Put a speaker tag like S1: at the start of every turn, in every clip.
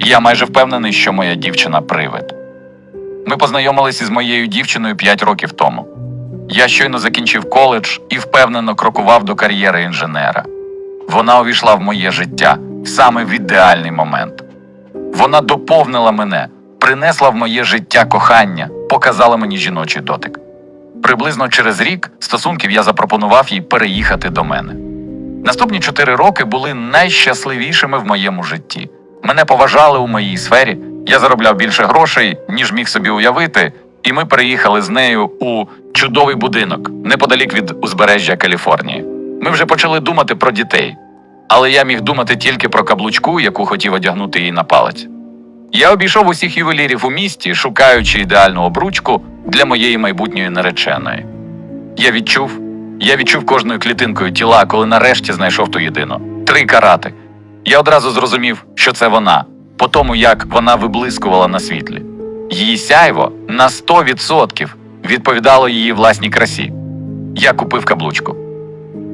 S1: Я майже впевнений, що моя дівчина привид. Ми познайомилися з моєю дівчиною 5 років тому. Я щойно закінчив коледж і впевнено крокував до кар'єри інженера. Вона увійшла в моє життя саме в ідеальний момент. Вона доповнила мене, принесла в моє життя кохання, показала мені жіночий дотик. Приблизно через рік стосунків я запропонував їй переїхати до мене. Наступні чотири роки були найщасливішими в моєму житті. Мене поважали у моїй сфері, я заробляв більше грошей, ніж міг собі уявити, і ми переїхали з нею у чудовий будинок неподалік від узбережжя Каліфорнії. Ми вже почали думати про дітей, але я міг думати тільки про каблучку, яку хотів одягнути їй на палець. Я обійшов усіх ювелірів у місті, шукаючи ідеальну обручку для моєї майбутньої нареченої. Я відчув, я відчув кожною клітинкою тіла, коли нарешті знайшов ту єдину. Три карати. Я одразу зрозумів, що це вона, по тому як вона виблискувала на світлі. Її сяйво на 100% відповідало її власній красі. Я купив каблучку,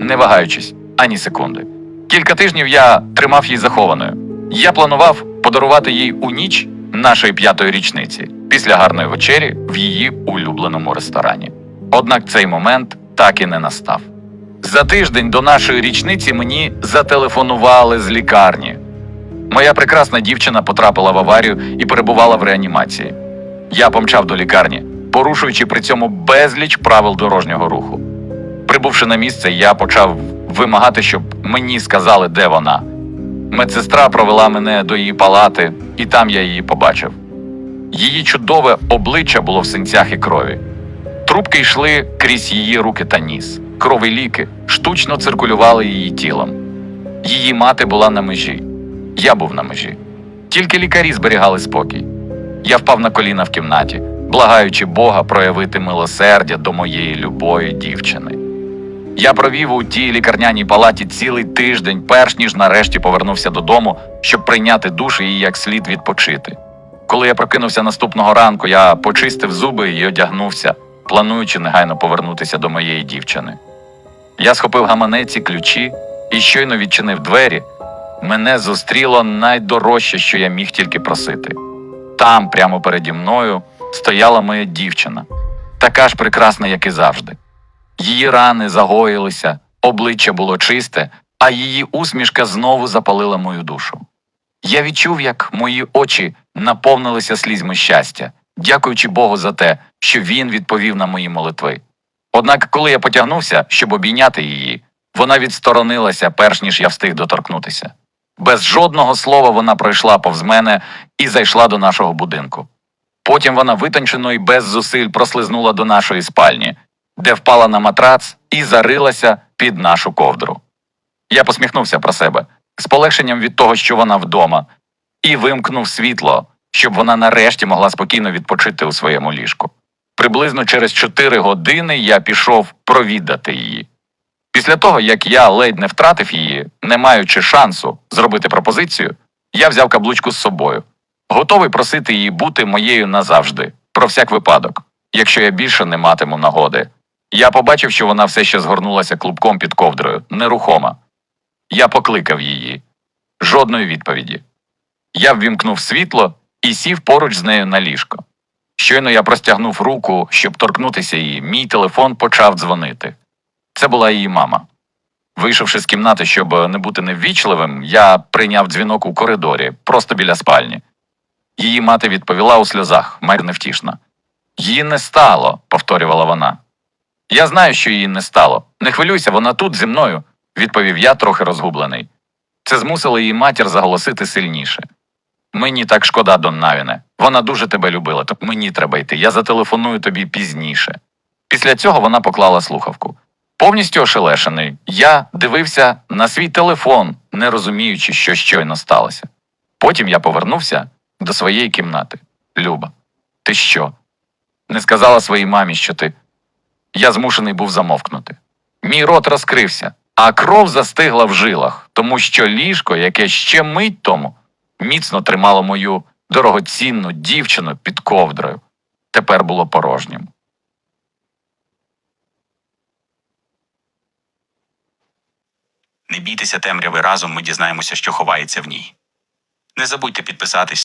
S1: не вагаючись ані секунди. Кілька тижнів я тримав її захованою. Я планував подарувати їй у ніч нашої п'ятої річниці після гарної вечері в її улюбленому ресторані. Однак цей момент так і не настав. За тиждень до нашої річниці мені зателефонували з лікарні. Моя прекрасна дівчина потрапила в аварію і перебувала в реанімації. Я помчав до лікарні, порушуючи при цьому безліч правил дорожнього руху. Прибувши на місце, я почав вимагати, щоб мені сказали, де вона. Медсестра провела мене до її палати, і там я її побачив. Її чудове обличчя було в синцях і крові. Трубки йшли крізь її руки та ніс. Крови ліки штучно циркулювали її тілом. Її мати була на межі. Я був на межі. Тільки лікарі зберігали спокій. Я впав на коліна в кімнаті, благаючи Бога проявити милосердя до моєї любої дівчини. Я провів у тій лікарняній палаті цілий тиждень, перш ніж нарешті повернувся додому, щоб прийняти душ і як слід відпочити. Коли я прокинувся наступного ранку, я почистив зуби і одягнувся, плануючи негайно повернутися до моєї дівчини. Я схопив гаманець і ключі і щойно відчинив двері. Мене зустріло найдорожче, що я міг тільки просити. Там, прямо переді мною, стояла моя дівчина, така ж прекрасна, як і завжди. Її рани загоїлися, обличчя було чисте, а її усмішка знову запалила мою душу. Я відчув, як мої очі наповнилися слізьми щастя, дякуючи Богу за те, що він відповів на мої молитви. Однак, коли я потягнувся, щоб обійняти її, вона відсторонилася, перш ніж я встиг доторкнутися. Без жодного слова вона пройшла повз мене і зайшла до нашого будинку. Потім вона витончено і без зусиль прослизнула до нашої спальні, де впала на матрац і зарилася під нашу ковдру. Я посміхнувся про себе з полегшенням від того, що вона вдома, і вимкнув світло, щоб вона нарешті могла спокійно відпочити у своєму ліжку. Приблизно через чотири години я пішов провідати її. Після того, як я ледь не втратив її, не маючи шансу зробити пропозицію, я взяв каблучку з собою, готовий просити її бути моєю назавжди, про всяк випадок, якщо я більше не матиму нагоди. Я побачив, що вона все ще згорнулася клубком під ковдрою, нерухома. Я покликав її. Жодної відповіді. Я ввімкнув світло і сів поруч з нею на ліжко. Щойно я простягнув руку, щоб торкнутися її, мій телефон почав дзвонити. Це була її мама. Вийшовши з кімнати, щоб не бути неввічливим, я прийняв дзвінок у коридорі, просто біля спальні. Її мати відповіла у сльозах, майже невтішна. Її не стало, повторювала вона. Я знаю, що її не стало. Не хвилюйся, вона тут зі мною, відповів я, трохи розгублений. Це змусило її матір заголосити сильніше. Мені так шкода, Дон Навіне. Вона дуже тебе любила, то мені треба йти. Я зателефоную тобі пізніше. Після цього вона поклала слухавку. Повністю ошелешений, я дивився на свій телефон, не розуміючи, що щойно сталося. Потім я повернувся до своєї кімнати. Люба, ти що? Не сказала своїй мамі, що ти. Я змушений був замовкнути. Мій рот розкрився, а кров застигла в жилах, тому що ліжко, яке ще мить тому міцно тримало мою дорогоцінну дівчину під ковдрою, тепер було порожнім.
S2: Не бійтеся темряви разом, ми дізнаємося, що ховається в ній. Не забудьте підписатись.